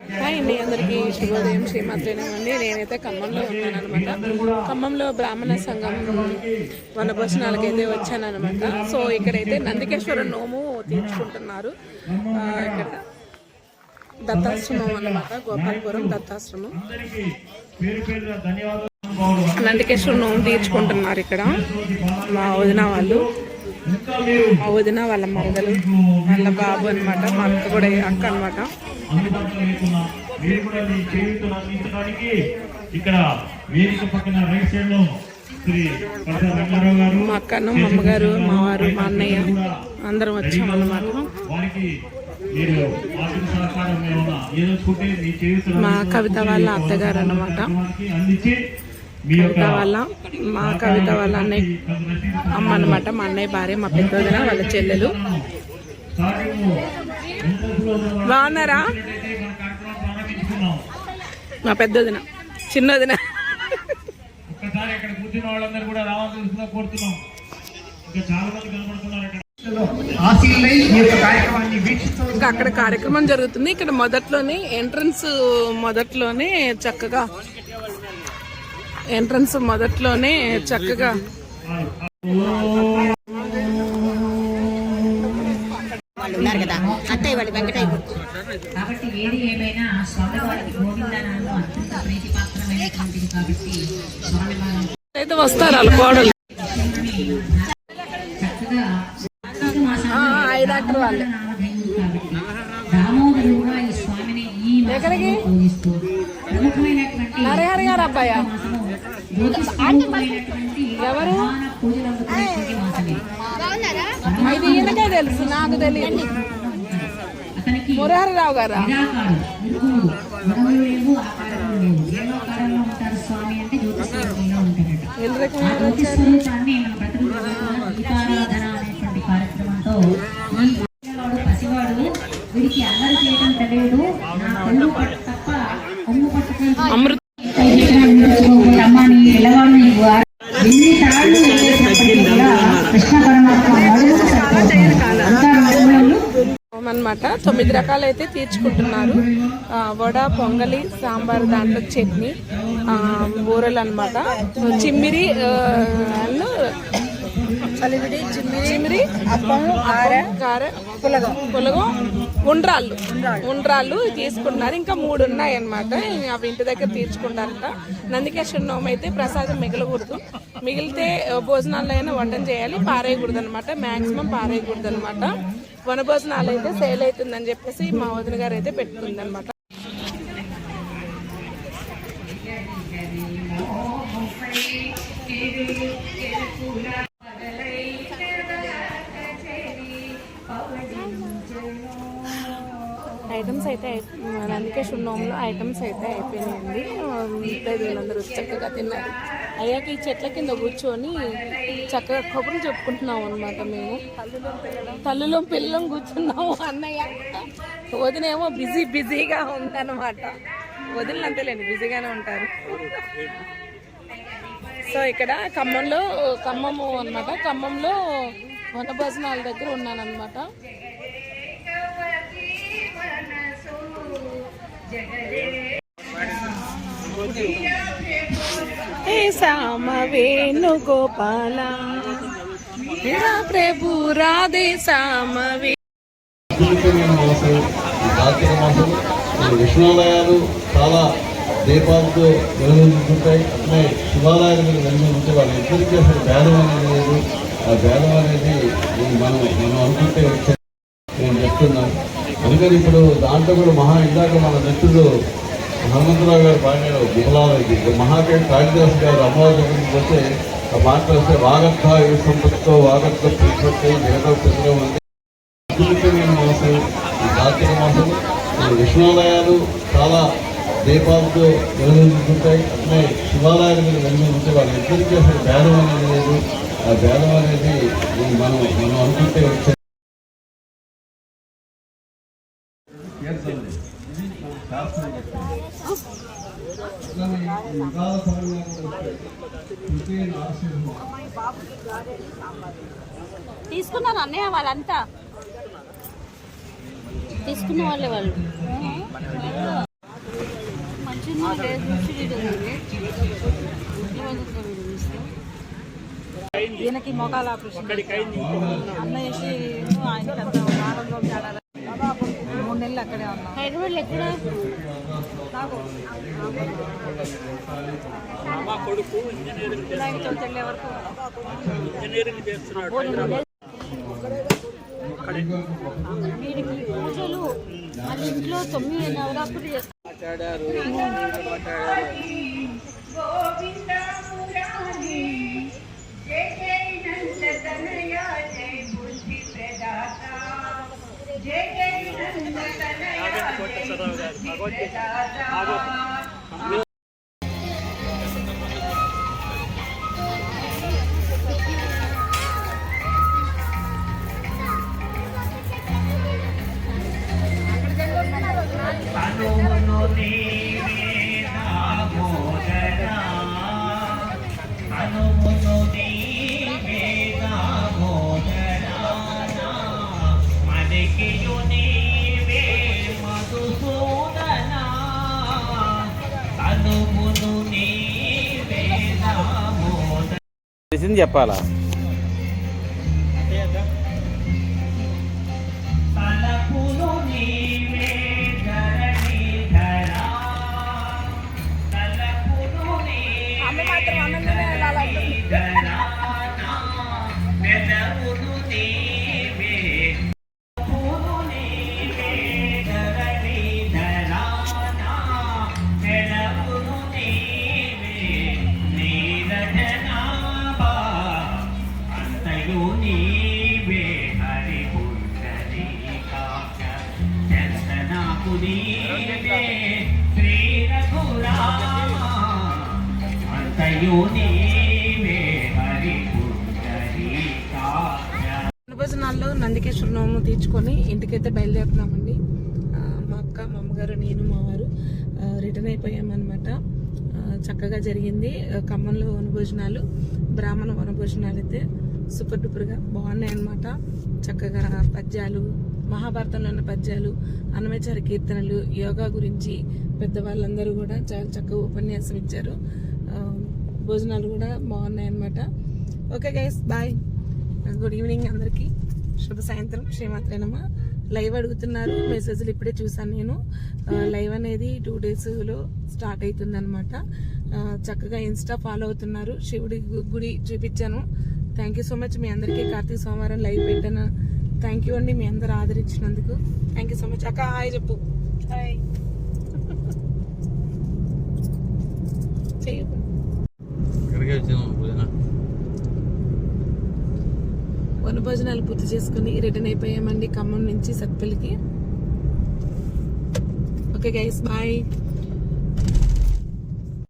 Hi అండి అందరికీ శుభోదయం శ్రీమాత్రేనండి నేనైతే ఖమ్మంలో ఉన్నాను అనమాట ఖమ్మంలో బ్రాహ్మణ సంఘం వనభోజనాలకైతే వచ్చానమాట సో ఇక్కడైతే నందికేశ్వర నోము తీర్చుకుంటున్నారు. ఇక్కడ దత్తాశ్రమం అన్నమాట గోపాలపురం దత్తాశ్రమం. నందికేశ్వర నోము తీర్చుకుంటున్నారు ఇక్కడ మా వదిన వాళ్ళు. మా వదిన వాళ్ళ మరదలు వాళ్ళ బాబు అనమాట మా అక్క కూడా అక్క అనమాట మా అక్కను మా అమ్మగారు మా వారు మా అన్నయ్య అందరం వచ్చామన్నమాట అన్నమాట. మా కవిత వాళ్ళ అత్తగారు అన్నమాట. కవిత వాళ్ళ మా కవిత వాళ్ళ అన్నయ్య అమ్మ అన్నమాట మా అన్నయ్య భార్య మా పెద్దదిన వాళ్ళ చెల్లెలు. బాగున్నారా? మా పెద్దదిన చిన్నదిన. ఒక్కసారి అక్కడ కూర్చున్న వాళ్ళందరూ కూడా రావాల్సిందిగా కోరుతున్నాం. ఇంకా చాలా మంది కనబడుతున్నారు అక్కడ. ఆశీలై ఈ యొక్క కార్యక్రమాన్ని వీక్షిస్తూ ఇంకా అక్కడ కార్యక్రమం జరుగుతుంది. ఇక్కడ మొదట్లోనే ఎంట్రన్స్ మొదట్లోనే చక్కగా ఎంట్రన్స్ మొదట్లోనే చక్కగా వాళ్ళు ఉన్నారు కదా. అత్తయ్య వాళ్ళు వెంకటయ్య గుర్తు కాబట్టి ఏది ఏమైనా స్వామివారికి గోవిందనాలు అత్యంత ప్రీతిపాత్రమైనటువంటిది కాబట్టి స్వామివారి అయితే వస్తారు వాళ్ళ కోడలు. చక్కగా వాళ్ళే నామధేయం కాబట్టి దామోదరుగా ఈ స్వామిని ఎక్కడికి? నరహరి గారు అబ్బాయ? ఎవరు? ఇది ఈయనకే తెలుసు నాకు తెలియదు అతనికి మురహరిరావు గారా? అమ్మా నీ పిల్లవాడు నీకు ఆ- ఎన్ని తాళ్ళు వేసినప్పటికీ కూడా కృష్ణ పరమాత్మ మడుగుకు సరిపోతుంది అంతా మడుగులు అనమాట. తొమ్మిది రకాలు అయితే తీర్చుకుంటున్నారు వడ పొంగలి సాంబార్ దాంట్లో చట్నీ బూరెలు అనమాట. చిమ్మిరి చిమ్మిరి అప్పం కార పులగం. పులగం ఉండ్రాళ్ళు. ఉండ్రాళ్ళు తీసుకుంటున్నారు ఇంకా మూడు ఉన్నాయి అనమాట అవి ఇంటి దగ్గర తీర్చుకుంటారట. నందికేశ్వర నోమ అయితే ప్రసాదం మిగలకూడదు. మిగిలితే భోజనాలు భోజనాల్లో అయినా వంటం చేయాలి. పారేయకూడదు అనమాట మ్యాక్సిమం పారేయకూడదు అనమాట వనభోజనాలు అయితే సేల్ అవుతుందని చెప్పేసి మా వదిన గారు అయితే పెట్టుకుంది అనమాట ఐటమ్స్ అయితే అందుకే నందికేశ్వర ఐటమ్స్ అయితే అయిపోయినాయండి. వీళ్ళందరూ చక్కగా తిన్నారు. అయ్యాక ఈ చెట్ల కింద కూర్చొని చక్కగా కబుర్లు చెప్పుకుంటున్నాం అనమాట మేము. తల్లులో పిల్లలం కూర్చున్నాము అన్నయ్య. వదినేమో బిజీ బిజీగా ఉందన్నమాట. వదిలినంతలేండి బిజీగానే ఉంటారు. సో ఇక్కడ ఖమ్మంలో ఖమ్మము అన్నమాట. ఖమ్మంలో వనభోజనాల దగ్గర ఉన్నాను హే సామ గోపాల ప్రభు రాధే సామవే వే చాలా దీపాలతో వెలుగుతుంటాయి అట్లే శివాలయాలు మీరు వెలుగుతుంటే వాళ్ళు ఇద్దరికి అసలు భేదం అనేది లేదు. ఆ భేదం అనేది మనం మనం అనుకుంటే వచ్చే నేను చెప్తున్నాను. అందుకని ఇప్పుడు దాంట్లో కూడా మహా ఇందాక మన మిత్రుడు హనుమంతరావు గారు పాడినాడు విమలాలకి మహాకవి కాళిదాస్ గారు అమ్మవారి దగ్గరికి పోతే ఆ మాట వస్తే వాగర్థ ఈ సంపత్తితో వాగర్థ ప్రీతి జగతో పిల్లలు అంటే అద్భుతమైన మాసం ఈ కార్తీక మాసం ఈ విష్ణువాలయాలు చాలా దీపాలతో వెలుగుతుంటాయి అట్లే శివాలయాలు మీద వెలుగుతుంటే వాళ్ళు ఇద్దరికి అసలు భేదం అనేది లేదు. ఆ భేదం అనేది మనం మనం అనుకుంటే వచ్చే తీసుకున్నారు అన్నయ్య వాళ్ళంతా. తీసుకున్న వాళ్ళే వాళ్ళు. దీనికి మొగాల ఆపరేషన్ అన్నయ్యకి ఆయన అంత ఆనందం తేడా మూడు నెలలు అక్కడే ఉన్నాం. హైదరాబాద్ ఎక్కడ? కొడుకు చవితి వీడికి పూజలు ఇంట్లో తొమ్మిది నవరాత్రులు చేస్తారు భగవద్గీత చెప్పాలా? భజనాల్లో నందికేశ్వర నోము తీర్చుకొని ఇంటికైతే బయలుదేరుతున్నామండి. మా అక్క మా అమ్మగారు నేను మా వారు రిటర్న్ అయిపోయామన్నమాట. చక్కగా జరిగింది. ఆ, ఖమ్మంలో వనభోజనాలు బ్రాహ్మణ వనభోజనాలు అయితే సూపర్ డూపర్గా బాగున్నాయి అనమాట చక్కగా పద్యాలు మహాభారతంలో ఉన్న పద్యాలు అన్నమచార కీర్తనలు యోగా గురించి పెద్దవాళ్ళందరూ కూడా చాలా చక్కగా ఉపన్యాసం ఇచ్చారు. భోజనాలు కూడా బాగున్నాయి అనమాట okay guys bye good evening అందరికీ. శుభ సాయంత్రం. శ్రీమాత్రేనమ్మ. లైవ్ అడుగుతున్నారు. మెసేజ్లు ఇప్పుడే చూసాను నేను. లైవ్ అనేది టూ డేస్లో స్టార్ట్ అవుతుంది అనమాట చక్కగా ఇన్స్టా ఫాలో అవుతున్నారు. శివుడి గు- గుడి చూపించాను. థ్యాంక్ యూ సో మచ్ మీ అందరికీ కార్తీక సోమవారం లైవ్ పెట్టాను. థ్యాంక్ యూ అండి మీ అందరు ఆదరించినందుకు. థ్యాంక్ యూ సో మచ్ అక్క హాయ్ చెప్పు. హాయ్. వనభోజనాలు పూర్తి చేసుకుని రిటర్న్ అయిపోయామండి ఖమ్మం నుంచి సత్పల్లికి. Okay guys bye